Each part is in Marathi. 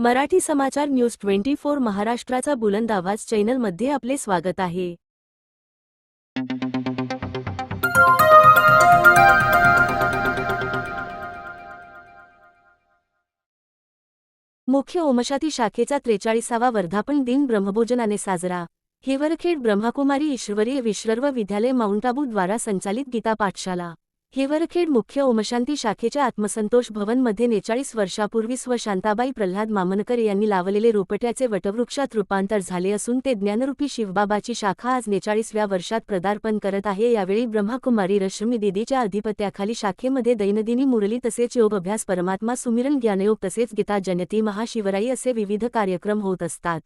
मराठी समाचार न्यूज ट्वेंटी फोर महाराष्ट्राचा बुलंद आवाज चॅनलमध्ये आपले स्वागत आहे. मुख्य ओमशाती शाखेचा त्रेचाळीसावा वर्धापन दिन ब्रह्मभोजनाने साजरा. हिवरखेड ब्रह्माकुमारी ईश्वरीय विश्रर्व विद्यालय माउंट आबू द्वारा संचालित गीता पाठशाला. हिवरखेड मुख्य ओमशांती शाखेच्या आत्मसंतोष भवनमध्ये नेचाळीस वर्षापूर्वी स्वशांताबाई प्रल्हाद मामनकर यांनी लावलेले रोपट्याचे वटवृक्षात रूपांतर झाले असून ते ज्ञानरूपी शिवबाबाची शाखा आज नेचाळीसव्या वर्षात पदार्पण करत आहे. यावेळी ब्रह्माकुमारी रश्मी दिदीच्या अधिपत्याखाली शाखेमध्ये दैनदिनी मुरली तसेच योग अभ्यास परमात्मा सुमिरन ज्ञानयोग तसेच गीता जयंती महाशिवराई असे विविध कार्यक्रम होत असतात.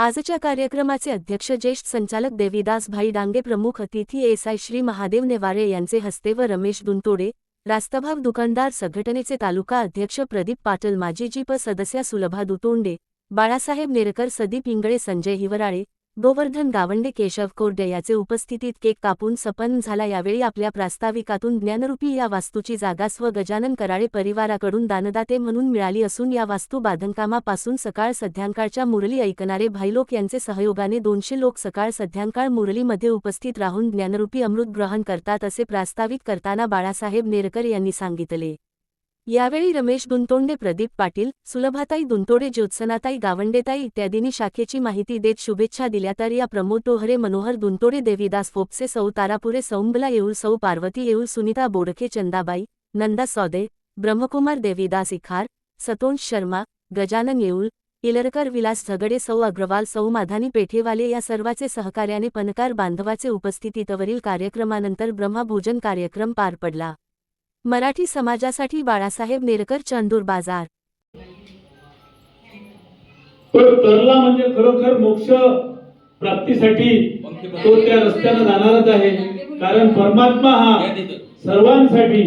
आजच्या कार्यक्रमाचे अध्यक्ष ज्येष्ठ संचालक देवीदास भाई डांगे प्रमुख अतिथी एसआय श्री महादेव नेवारे यांचे हस्ते व रमेश दुंतोडे रास्तभाव दुकानदार संघटनेचे तालुका अध्यक्ष प्रदीप पाटील माजी जीप सदस्या सुलभा दुतोंडे बाळासाहेब नेरकर सदीप इंगळे संजय हिवराळे गोवर्धन गावंडे केशव कोरडे याचे उपस्थितीत केक कापून सपन झाला. यावेळी आपल्या प्रास्ताविकातून ज्ञानरूपी या वास्तूची जागा स्व गजानन कराळे परिवाराकडून दानदाते म्हणून मिळाली असून या वास्तू बांधकामापासून सकाळ सध्यांकाळच्या मुरली ऐकणारे भाईलोक यांचे सहयोगाने दोनशे लोक सकाळ सध्यांकाळ मुरलीमध्ये उपस्थित राहून ज्ञानरूपी अमृत ग्रहण करतात असे प्रास्ताविक करताना बाळासाहेब नेरकर यांनी सांगितले. यावेळी रमेश गुंतोंडे प्रदीप पाटील सुलभाताई दुंतोडे ज्योत्सनाताई गावंडेताई इत्यादींनी शाखेची माहिती देत शुभेच्छा दिल्या. तर या प्रमोद टोहरे मनोहर दुंतोडे देवीदास फोपसे सौ तारापुरे सौंबला येऊळ सौ पार्वती येऊळ सुनीता बोडके चंदाबाई नंदा सौदे ब्रह्मकुमार देवीदास इखार सतोंश शर्मा गजानन येऊळ इलरकर विलास झगडे सौ अग्रवाल सौ माधानी पेठेवाले या सर्वाचे सहकार्याने पणकार बांधवाचे उपस्थितीतवरील कार्यक्रमानंतर ब्रह्मभोजन कार्यक्रम पार पडला. मराठी समाजासाठी बाळासाहेब नेरकर चांदूर बाजार. पण तरला म्हणजे खरोखर मोक्ष प्राप्तीसाठी तो त्या रस्त्यानं जाणारच आहे. कारण परमात्मा हा सर्वांसाठी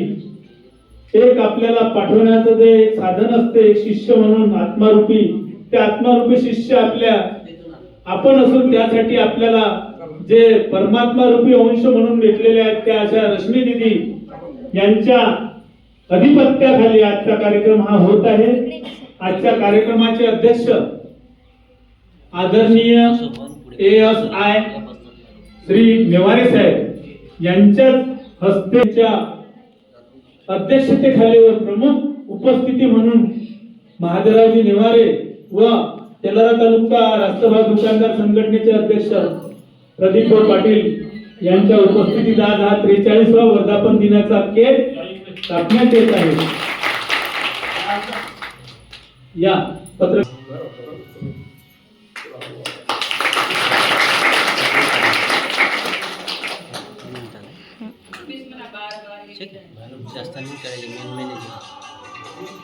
एक आपल्याला पाठवण्याचं जे एक साधन असते एक शिष्य म्हणून आत्मारूपी ते आत्मारूपी शिष्य आपल्या आपण असून त्यासाठी आपल्याला जे परमात्मा रूपी अंश म्हणून भेटलेले आहेत त्या अशा रश्मी दिदी यांच्या अधिपत्याखाली आजचा कार्यक्रम हा होत आहे. आजच्या कार्यक्रमाचे अध्यक्ष आदरणीय A S I Shri Neware साहेब यांच्याच हस्तेच्या अध्यक्षतेखाली व प्रमुख उपस्थिती म्हणून महादेवरावजी नेवारे व तेलारा तालुका राष्ट्रभाग दुकानदार संघटनेचे अध्यक्ष प्रदीप पाटील यांच्या उपस्थितीत आज हा त्रेचाळीसवा वर्धापन दिनाचा केक कापण्यात येत आहे. या पत्र जास्त नाही करायचे main manager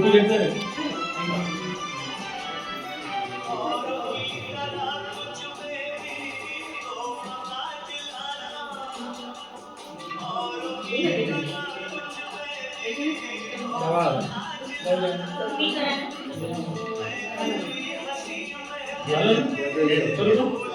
Photo घेतला रे? झालं? चलो.